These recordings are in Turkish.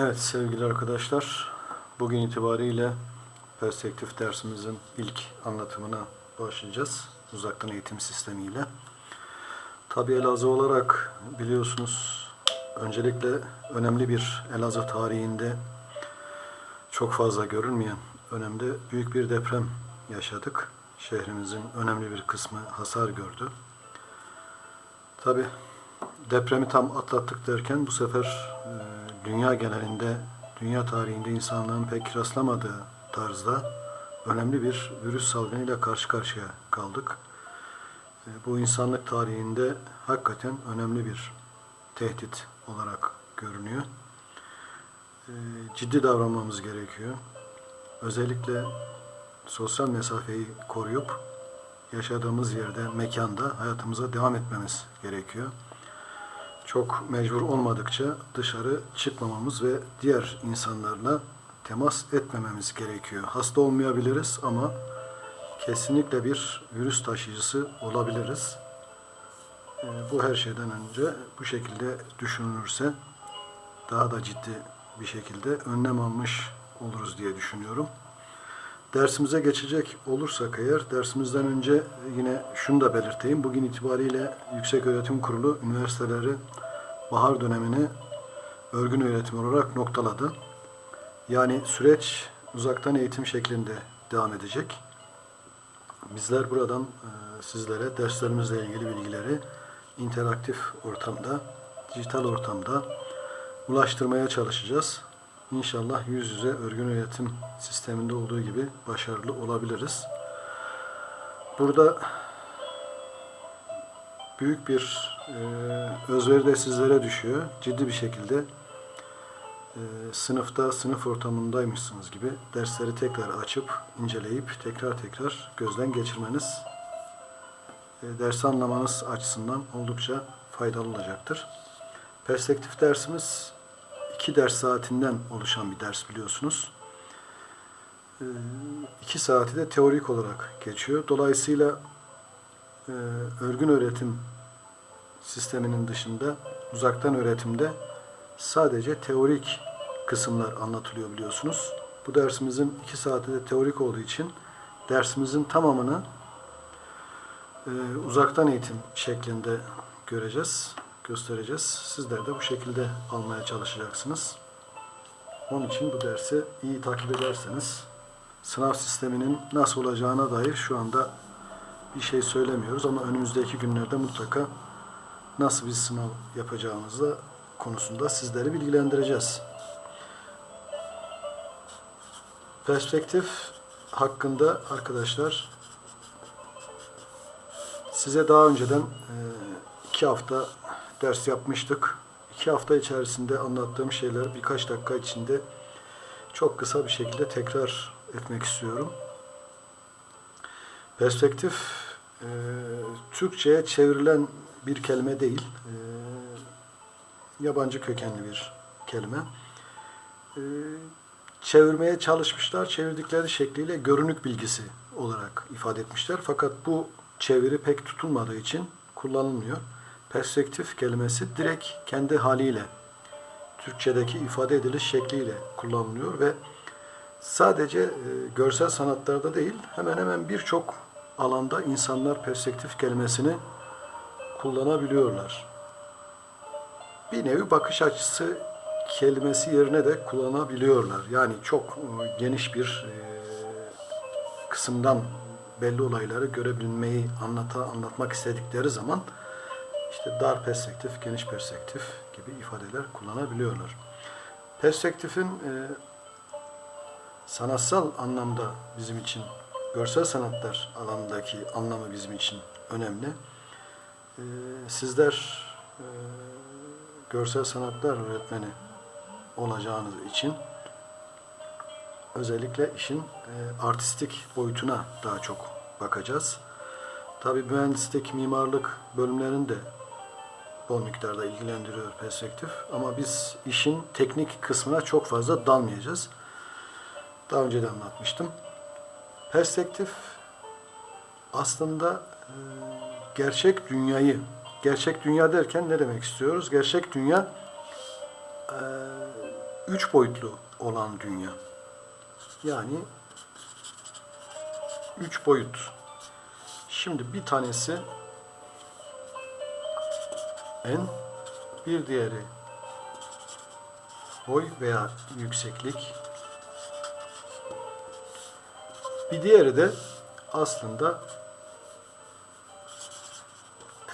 Evet sevgili arkadaşlar, bugün itibariyle perspektif dersimizin ilk anlatımına başlayacağız. Uzaktan eğitim sistemiyle. Tabi Elazığ olarak biliyorsunuz öncelikle önemli bir Elazığ tarihinde çok fazla görülmeyen önemli büyük bir deprem yaşadık. Şehrimizin önemli bir kısmı hasar gördü. Tabi depremi tam atlattık derken bu sefer e, dünya genelinde, dünya tarihinde insanlığın pek rastlamadığı tarzda önemli bir virüs salgınıyla karşı karşıya kaldık. E, bu insanlık tarihinde hakikaten önemli bir tehdit olarak görünüyor. E, ciddi davranmamız gerekiyor. Özellikle sosyal mesafeyi koruyup yaşadığımız yerde, mekanda hayatımıza devam etmemiz gerekiyor çok mecbur olmadıkça dışarı çıkmamamız ve diğer insanlarla temas etmememiz gerekiyor. Hasta olmayabiliriz ama kesinlikle bir virüs taşıyıcısı olabiliriz. Ee, Bu her şeyden önce bu şekilde düşünülürse daha da ciddi bir şekilde önlem almış oluruz diye düşünüyorum. Dersimize geçecek olursak eğer dersimizden önce yine şunu da belirteyim. Bugün itibariyle Yükseköğretim Kurulu üniversiteleri bahar dönemini örgün öğretim olarak noktaladı. Yani süreç uzaktan eğitim şeklinde devam edecek. Bizler buradan e, sizlere derslerimizle ilgili bilgileri interaktif ortamda, dijital ortamda ulaştırmaya çalışacağız. İnşallah yüz yüze örgün öğretim sisteminde olduğu gibi başarılı olabiliriz. Burada büyük bir e, özveri de sizlere düşüyor. Ciddi bir şekilde e, sınıfta, sınıf ortamındaymışsınız gibi dersleri tekrar açıp, inceleyip tekrar tekrar gözden geçirmeniz e, dersi anlamanız açısından oldukça faydalı olacaktır. Perspektif dersimiz iki ders saatinden oluşan bir ders biliyorsunuz. E, iki saati de teorik olarak geçiyor. Dolayısıyla e, örgün öğretim sisteminin dışında uzaktan öğretimde sadece teorik kısımlar anlatılıyor biliyorsunuz. Bu dersimizin iki saati de teorik olduğu için dersimizin tamamını e, uzaktan eğitim şeklinde göreceğiz, göstereceğiz. Sizler de bu şekilde almaya çalışacaksınız. Onun için bu dersi iyi takip ederseniz sınav sisteminin nasıl olacağına dair şu anda bir şey söylemiyoruz ama önümüzdeki günlerde mutlaka nasıl bir sınav yapacağımızda konusunda sizleri bilgilendireceğiz. Perspektif hakkında arkadaşlar size daha önceden iki hafta ders yapmıştık. İki hafta içerisinde anlattığım şeyler birkaç dakika içinde çok kısa bir şekilde tekrar etmek istiyorum. Perspektif e, Türkçe'ye çevrilen bir kelime değil. E, yabancı kökenli bir kelime. E, çevirmeye çalışmışlar. Çevirdikleri şekliyle görünük bilgisi olarak ifade etmişler. Fakat bu çeviri pek tutulmadığı için kullanılmıyor. Perspektif kelimesi direkt kendi haliyle Türkçedeki ifade ediliş şekliyle kullanılıyor ve sadece e, görsel sanatlarda değil hemen hemen birçok alanda insanlar perspektif kelimesini kullanabiliyorlar. Bir nevi bakış açısı kelimesi yerine de kullanabiliyorlar. Yani çok e, geniş bir e, kısımdan belli olayları görebilmeyi anlata, anlatmak istedikleri zaman işte dar perspektif, geniş perspektif gibi ifadeler kullanabiliyorlar. Perspektifin e, sanatsal anlamda bizim için, görsel sanatlar alanındaki anlamı bizim için önemli. E, sizler e, görsel sanatlar öğretmeni olacağınız için özellikle işin e, artistik boyutuna daha çok bakacağız. Tabi mühendislik, mimarlık bölümlerinde bol miktarda ilgilendiriyor perspektif. Ama biz işin teknik kısmına çok fazla dalmayacağız. Daha önce de anlatmıştım. Perspektif aslında e, gerçek dünyayı, gerçek dünya derken ne demek istiyoruz? Gerçek dünya e, üç boyutlu olan dünya. Yani üç boyut. Şimdi bir tanesi en, bir diğeri boy veya yükseklik. Bir diğeri de aslında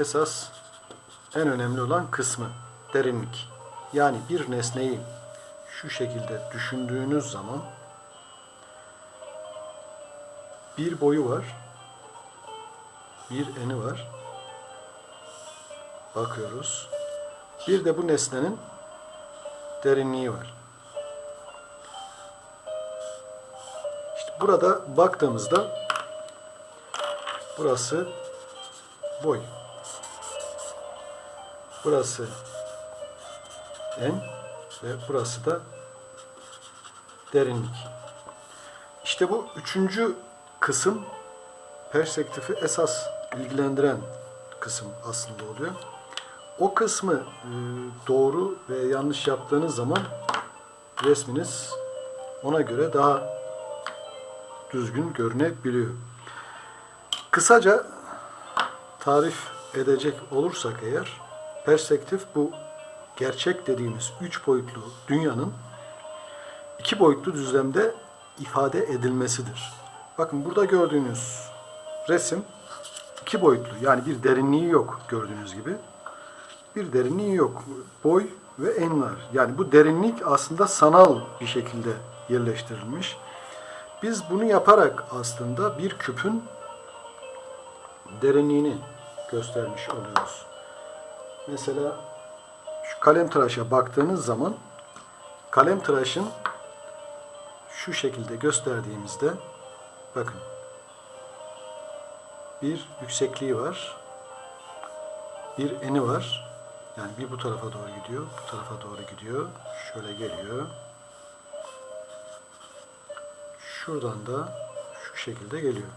esas en önemli olan kısmı derinlik. Yani bir nesneyi şu şekilde düşündüğünüz zaman bir boyu var, bir eni var. Bakıyoruz. Bir de bu nesnenin derinliği var. İşte burada baktığımızda burası boy. Burası en ve burası da derinlik. İşte bu üçüncü kısım perspektifi esas ilgilendiren kısım aslında oluyor. O kısmı e, doğru ve yanlış yaptığınız zaman resminiz ona göre daha düzgün görünebiliyor. Kısaca tarif edecek olursak eğer perspektif bu gerçek dediğimiz üç boyutlu dünyanın iki boyutlu düzlemde ifade edilmesidir. Bakın burada gördüğünüz resim iki boyutlu yani bir derinliği yok gördüğünüz gibi. Bir derinliği yok. Boy ve en var. Yani bu derinlik aslında sanal bir şekilde yerleştirilmiş. Biz bunu yaparak aslında bir küpün derinliğini göstermiş oluyoruz. Mesela şu kalem tıraşa baktığınız zaman kalem tıraşın şu şekilde gösterdiğimizde bakın bir yüksekliği var. Bir eni var. Yani bir bu tarafa doğru gidiyor, bu tarafa doğru gidiyor. Şöyle geliyor. Şuradan da şu şekilde geliyor.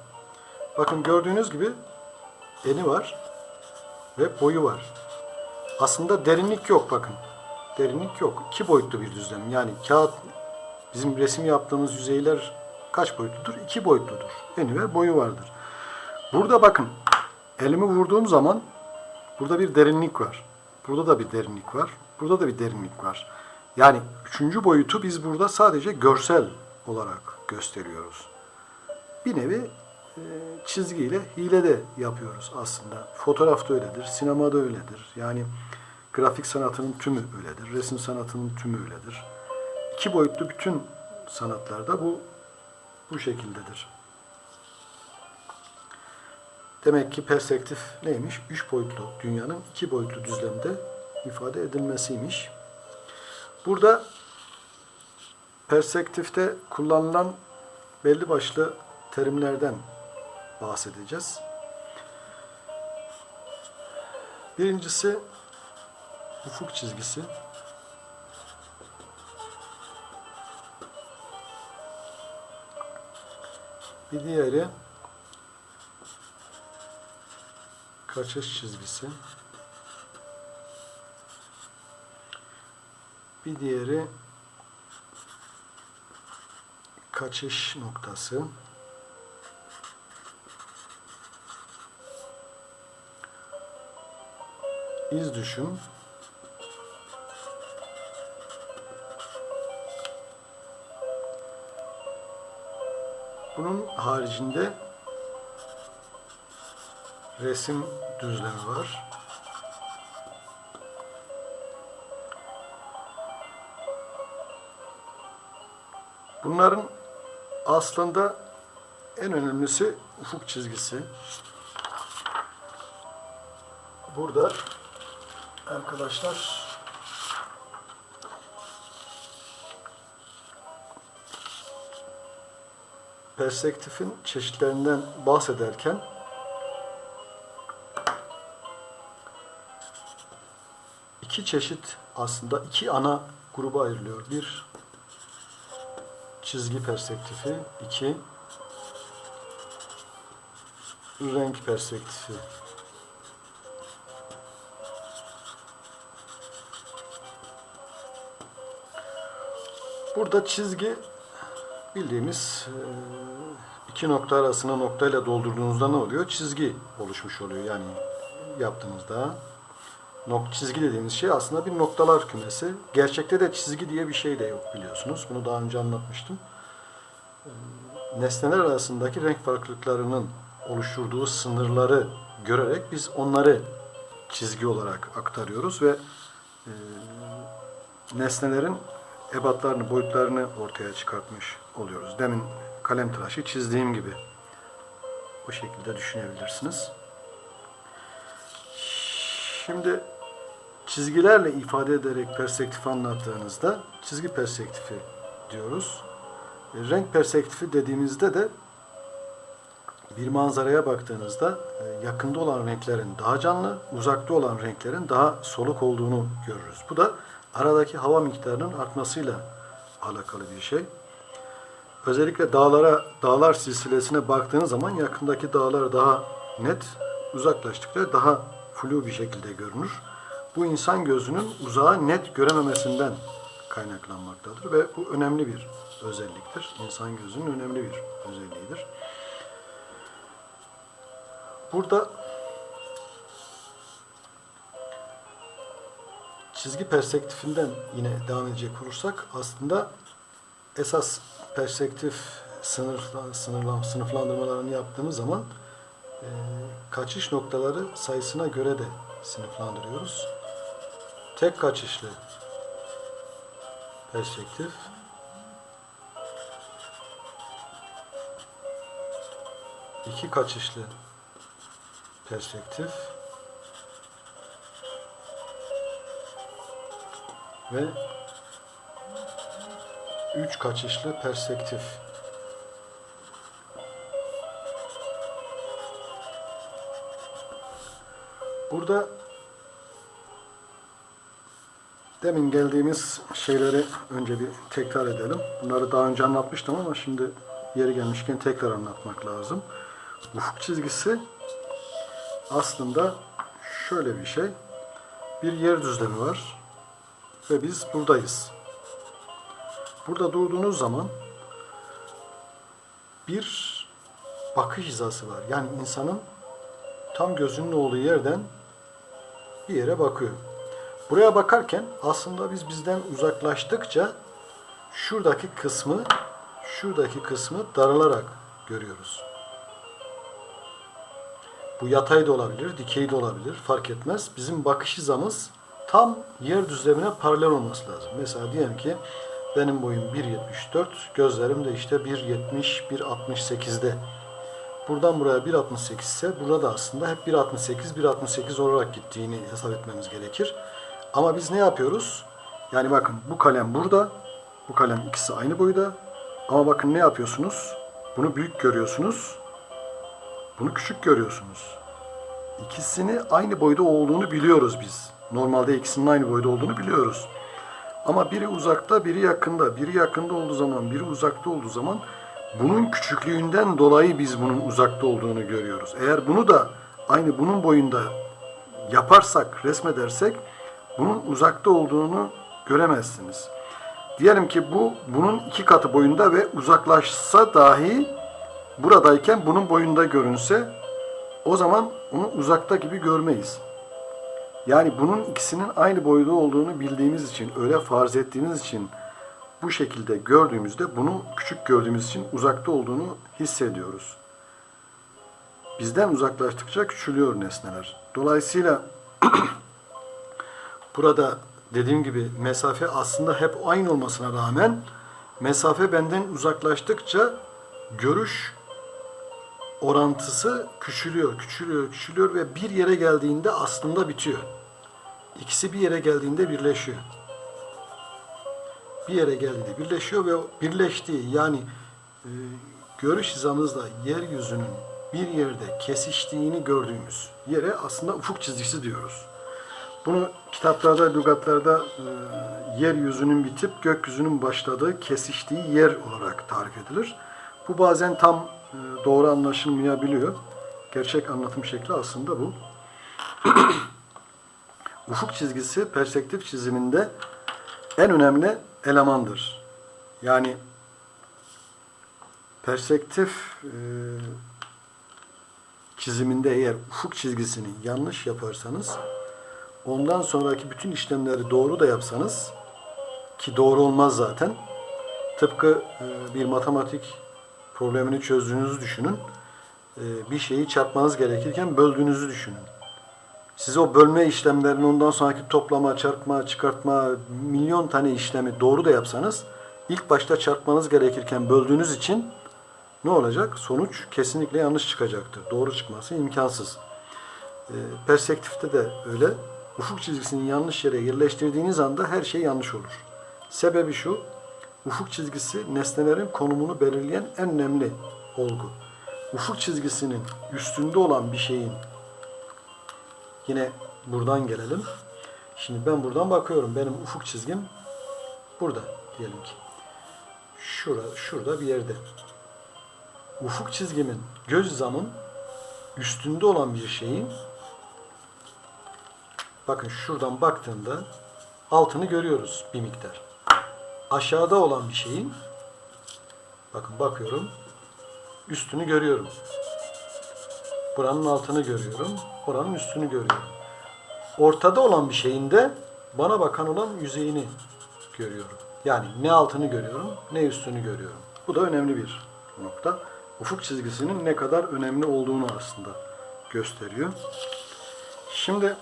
Bakın gördüğünüz gibi eni var ve boyu var. Aslında derinlik yok bakın. Derinlik yok. İki boyutlu bir düzlem. Yani kağıt bizim resim yaptığımız yüzeyler kaç boyutludur? İki boyutludur. Eni ve boyu vardır. Burada bakın elimi vurduğum zaman burada bir derinlik var. Burada da bir derinlik var. Burada da bir derinlik var. Yani üçüncü boyutu biz burada sadece görsel olarak gösteriyoruz. Bir nevi e, çizgiyle hile de yapıyoruz aslında. Fotoğrafta öyledir, sinemada öyledir. Yani grafik sanatının tümü öyledir, resim sanatının tümü öyledir. İki boyutlu bütün sanatlarda bu bu şekildedir. Demek ki perspektif neymiş? Üç boyutlu dünyanın iki boyutlu düzlemde ifade edilmesiymiş. Burada perspektifte kullanılan belli başlı terimlerden bahsedeceğiz. Birincisi ufuk çizgisi. Bir diğeri kaçış çizgisi. Bir diğeri kaçış noktası. iz düşüm. Bunun haricinde resim düzlemi var. Bunların aslında en önemlisi ufuk çizgisi. Burada arkadaşlar perspektifin çeşitlerinden bahsederken iki çeşit aslında iki ana gruba ayrılıyor. Bir çizgi perspektifi, iki renk perspektifi. Burada çizgi bildiğimiz e, iki nokta arasına noktayla doldurduğunuzda ne oluyor? Çizgi oluşmuş oluyor. Yani yaptığınızda nok çizgi dediğimiz şey aslında bir noktalar kümesi. Gerçekte de çizgi diye bir şey de yok biliyorsunuz. Bunu daha önce anlatmıştım. E, Nesneler arasındaki renk farklılıklarının oluşturduğu sınırları görerek biz onları çizgi olarak aktarıyoruz ve e, nesnelerin ebatlarını, boyutlarını ortaya çıkartmış oluyoruz. Demin kalem tıraşı çizdiğim gibi. Bu şekilde düşünebilirsiniz. Şimdi çizgilerle ifade ederek perspektif anlattığınızda çizgi perspektifi diyoruz. E, Renk perspektifi dediğimizde de bir manzaraya baktığınızda e, yakında olan renklerin daha canlı, uzakta olan renklerin daha soluk olduğunu görürüz. Bu da aradaki hava miktarının artmasıyla alakalı bir şey. Özellikle dağlara, dağlar silsilesine baktığınız zaman yakındaki dağlar daha net, uzaklaştıkça daha flu bir şekilde görünür. Bu insan gözünün uzağı net görememesinden kaynaklanmaktadır ve bu önemli bir özelliktir. İnsan gözünün önemli bir özelliğidir. Burada çizgi perspektifinden yine devam edecek olursak aslında esas perspektif sınıfla, sınırlam, sınıflandırmalarını yaptığımız zaman e, kaçış noktaları sayısına göre de sınıflandırıyoruz. Tek kaçışlı perspektif iki kaçışlı perspektif ve üç kaçışlı perspektif. Burada demin geldiğimiz şeyleri önce bir tekrar edelim. Bunları daha önce anlatmıştım ama şimdi yeri gelmişken tekrar anlatmak lazım. Ufuk çizgisi aslında şöyle bir şey. Bir yer düzlemi var ve biz buradayız. Burada durduğunuz zaman bir bakış hizası var. Yani insanın tam gözünün olduğu yerden bir yere bakıyor. Buraya bakarken aslında biz bizden uzaklaştıkça şuradaki kısmı şuradaki kısmı daralarak görüyoruz. Bu yatay da olabilir, dikey de olabilir, fark etmez. Bizim bakış hizamız tam yer düzlemine paralel olması lazım. Mesela diyelim ki benim boyum 1.74, gözlerim de işte 1.70, 1.68'de. Buradan buraya 1.68 ise burada da aslında hep 1.68, 1.68 olarak gittiğini hesap etmemiz gerekir. Ama biz ne yapıyoruz? Yani bakın bu kalem burada, bu kalem ikisi aynı boyda. Ama bakın ne yapıyorsunuz? Bunu büyük görüyorsunuz, bunu küçük görüyorsunuz. İkisini aynı boyda olduğunu biliyoruz biz. Normalde ikisinin aynı boyda olduğunu biliyoruz. Ama biri uzakta, biri yakında. Biri yakında olduğu zaman, biri uzakta olduğu zaman bunun küçüklüğünden dolayı biz bunun uzakta olduğunu görüyoruz. Eğer bunu da aynı bunun boyunda yaparsak, resmedersek bunun uzakta olduğunu göremezsiniz. Diyelim ki bu bunun iki katı boyunda ve uzaklaşsa dahi buradayken bunun boyunda görünse o zaman onu uzakta gibi görmeyiz. Yani bunun ikisinin aynı boyda olduğunu bildiğimiz için, öyle farz ettiğimiz için bu şekilde gördüğümüzde bunu küçük gördüğümüz için uzakta olduğunu hissediyoruz. Bizden uzaklaştıkça küçülüyor nesneler. Dolayısıyla burada dediğim gibi mesafe aslında hep aynı olmasına rağmen mesafe benden uzaklaştıkça görüş orantısı küçülüyor, küçülüyor, küçülüyor ve bir yere geldiğinde aslında bitiyor. İkisi bir yere geldiğinde birleşiyor. Bir yere geldiğinde birleşiyor ve birleştiği yani e, görüş hizamızla yeryüzünün bir yerde kesiştiğini gördüğümüz yere aslında ufuk çizgisi diyoruz. Bunu kitaplarda, lügatlarda e, yeryüzünün bitip gökyüzünün başladığı, kesiştiği yer olarak tarif edilir. Bu bazen tam e, doğru anlaşılmayabiliyor. Gerçek anlatım şekli aslında bu. Ufuk çizgisi perspektif çiziminde en önemli elemandır. Yani perspektif e, çiziminde eğer ufuk çizgisini yanlış yaparsanız ondan sonraki bütün işlemleri doğru da yapsanız ki doğru olmaz zaten. Tıpkı e, bir matematik problemini çözdüğünüzü düşünün. E, bir şeyi çarpmanız gerekirken böldüğünüzü düşünün. Siz o bölme işlemlerini ondan sonraki toplama, çarpma, çıkartma, milyon tane işlemi doğru da yapsanız ilk başta çarpmanız gerekirken böldüğünüz için ne olacak? Sonuç kesinlikle yanlış çıkacaktır. Doğru çıkması imkansız. E, perspektifte de öyle. Ufuk çizgisini yanlış yere yerleştirdiğiniz anda her şey yanlış olur. Sebebi şu, ufuk çizgisi nesnelerin konumunu belirleyen en önemli olgu. Ufuk çizgisinin üstünde olan bir şeyin yine buradan gelelim. Şimdi ben buradan bakıyorum. Benim ufuk çizgim burada diyelim ki. Şurada, şurada bir yerde. Ufuk çizgimin göz hizamın üstünde olan bir şeyin bakın şuradan baktığımda altını görüyoruz bir miktar. Aşağıda olan bir şeyin bakın bakıyorum üstünü görüyorum. Buranın altını görüyorum. Buranın üstünü görüyorum. Ortada olan bir şeyin de bana bakan olan yüzeyini görüyorum. Yani ne altını görüyorum ne üstünü görüyorum. Bu da önemli bir nokta. Ufuk çizgisinin ne kadar önemli olduğunu aslında gösteriyor. Şimdi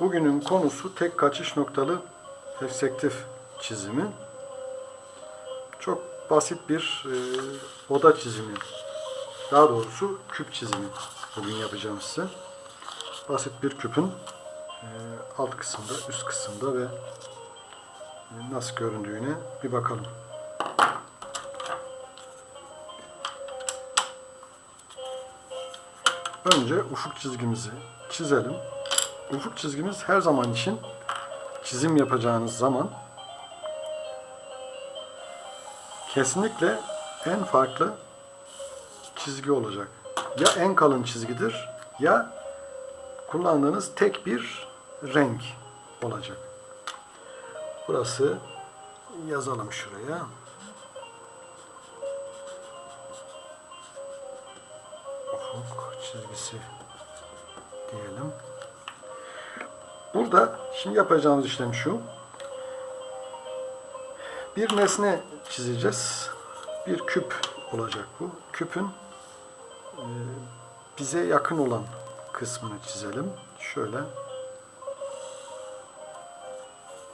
bugünün konusu tek kaçış noktalı perspektif çizimi. Çok basit bir e, oda çizimi. Daha doğrusu küp çizimi bugün yapacağım size. Basit bir küpün e, alt kısımda, üst kısımda ve e, nasıl göründüğüne bir bakalım. Önce ufuk çizgimizi çizelim. Ufuk çizgimiz her zaman için çizim yapacağınız zaman kesinlikle en farklı çizgi olacak. Ya en kalın çizgidir ya kullandığınız tek bir renk olacak. Burası yazalım şuraya. Ufuk çizgisi diyelim. Burada şimdi yapacağımız işlem şu. Bir nesne çizeceğiz. Bir küp olacak bu. Küpün e, bize yakın olan kısmını çizelim. Şöyle.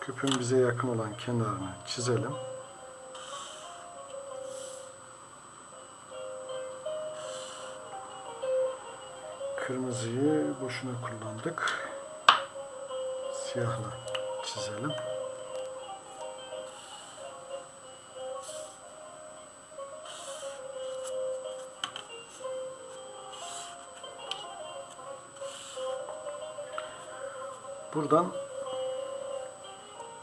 Küpün bize yakın olan kenarını çizelim. Kırmızıyı boşuna kullandık. Siyahla çizelim. Buradan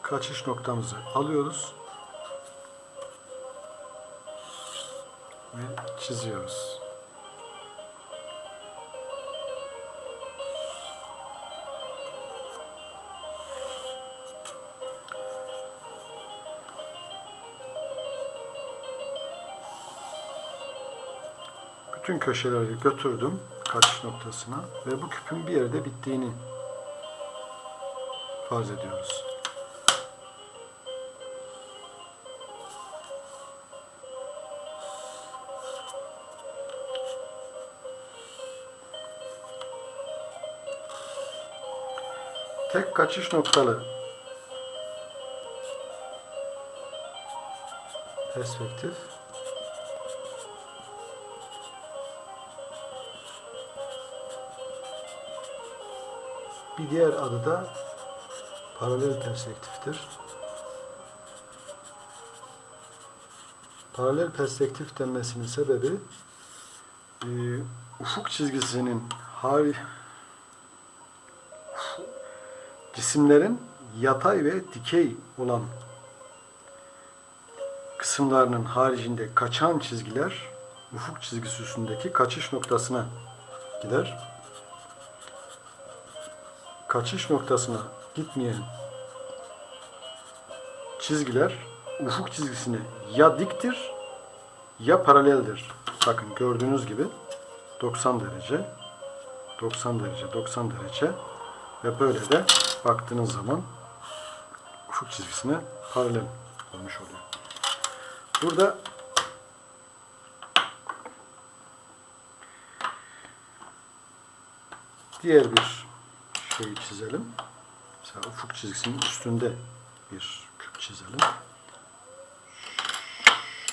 kaçış noktamızı alıyoruz ve çiziyoruz. Bütün köşeleri götürdüm kaçış noktasına ve bu küpün bir yerde bittiğini farz ediyoruz. Tek kaçış noktalı perspektif bir diğer adı da paralel perspektiftir. Paralel perspektif denmesinin sebebi e, ufuk çizgisinin har cisimlerin yatay ve dikey olan kısımlarının haricinde kaçan çizgiler ufuk çizgisi üstündeki kaçış noktasına gider. Kaçış noktasına gitmeyen çizgiler ufuk çizgisine ya diktir ya paraleldir. Bakın gördüğünüz gibi 90 derece, 90 derece, 90 derece ve böyle de baktığınız zaman ufuk çizgisine paralel olmuş oluyor. Burada diğer bir şeyi çizelim. Mesela ufuk çizgisinin üstünde bir küp çizelim.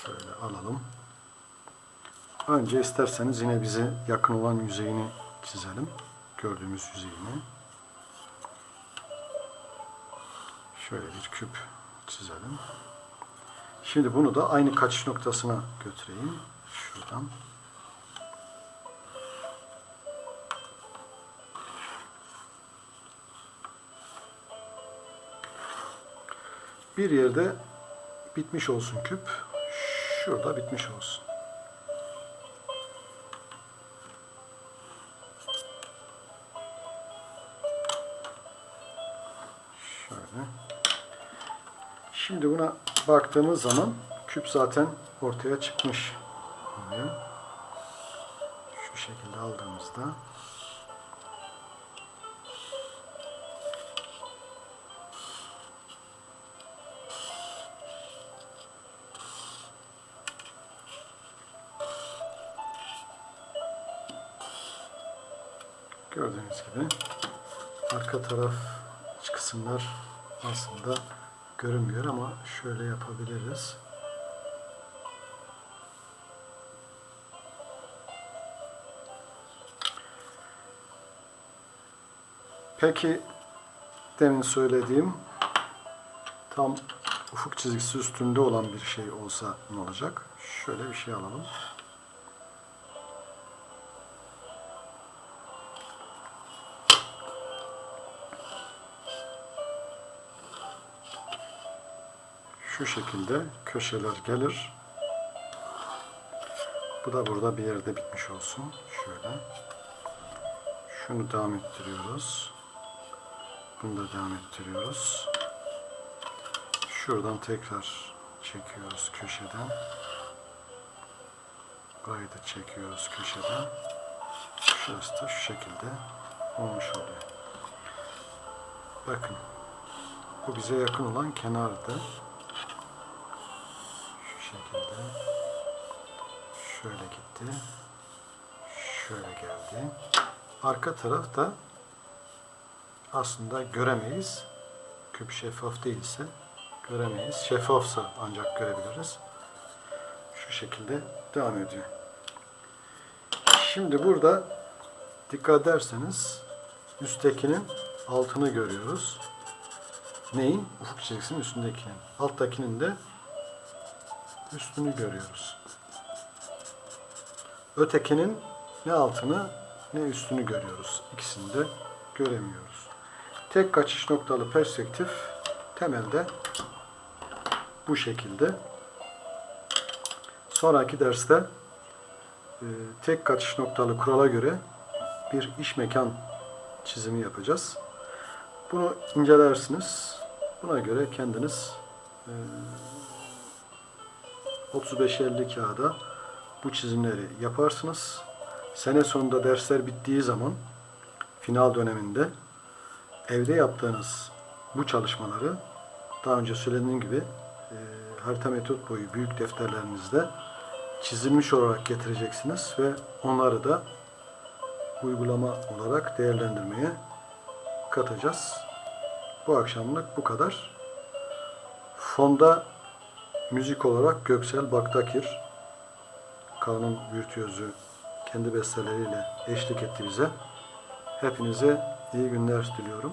Şöyle alalım. Önce isterseniz yine bize yakın olan yüzeyini çizelim. Gördüğümüz yüzeyini. Şöyle bir küp çizelim. Şimdi bunu da aynı kaçış noktasına götüreyim. Şuradan. Bir yerde bitmiş olsun küp. Şurada bitmiş olsun. Şöyle. Şimdi buna baktığımız zaman küp zaten ortaya çıkmış. Şu şekilde aldığımızda gördüğünüz gibi arka taraf iç kısımlar aslında görünmüyor ama şöyle yapabiliriz. Peki demin söylediğim tam ufuk çizgisi üstünde olan bir şey olsa ne olacak? Şöyle bir şey alalım. Şu şekilde köşeler gelir. Bu da burada bir yerde bitmiş olsun. Şöyle. Şunu devam ettiriyoruz. Bunu da devam ettiriyoruz. Şuradan tekrar çekiyoruz köşeden. Burayı da çekiyoruz köşeden. Şurası da şu şekilde olmuş oluyor. Bakın. Bu bize yakın olan kenardı gitti. Şöyle geldi. Arka tarafta aslında göremeyiz. Küp şeffaf değilse göremeyiz. Şeffafsa ancak görebiliriz. Şu şekilde devam ediyor. Şimdi burada dikkat ederseniz üsttekinin altını görüyoruz. Neyin? Ufuk çizgisinin üstündekinin. Alttakinin de üstünü görüyoruz. Ötekinin ne altını ne üstünü görüyoruz. İkisini de göremiyoruz. Tek kaçış noktalı perspektif temelde bu şekilde. Sonraki derste e, tek kaçış noktalı kurala göre bir iş mekan çizimi yapacağız. Bunu incelersiniz. Buna göre kendiniz e, 35-50 kağıda bu çizimleri yaparsınız. Sene sonunda dersler bittiği zaman final döneminde evde yaptığınız bu çalışmaları daha önce söylediğim gibi e, harita metot boyu büyük defterlerinizde çizilmiş olarak getireceksiniz ve onları da uygulama olarak değerlendirmeye katacağız. Bu akşamlık bu kadar. Fonda Müzik olarak Göksel Baktakir, kanun virtüözü kendi besteleriyle eşlik etti bize. Hepinize iyi günler diliyorum.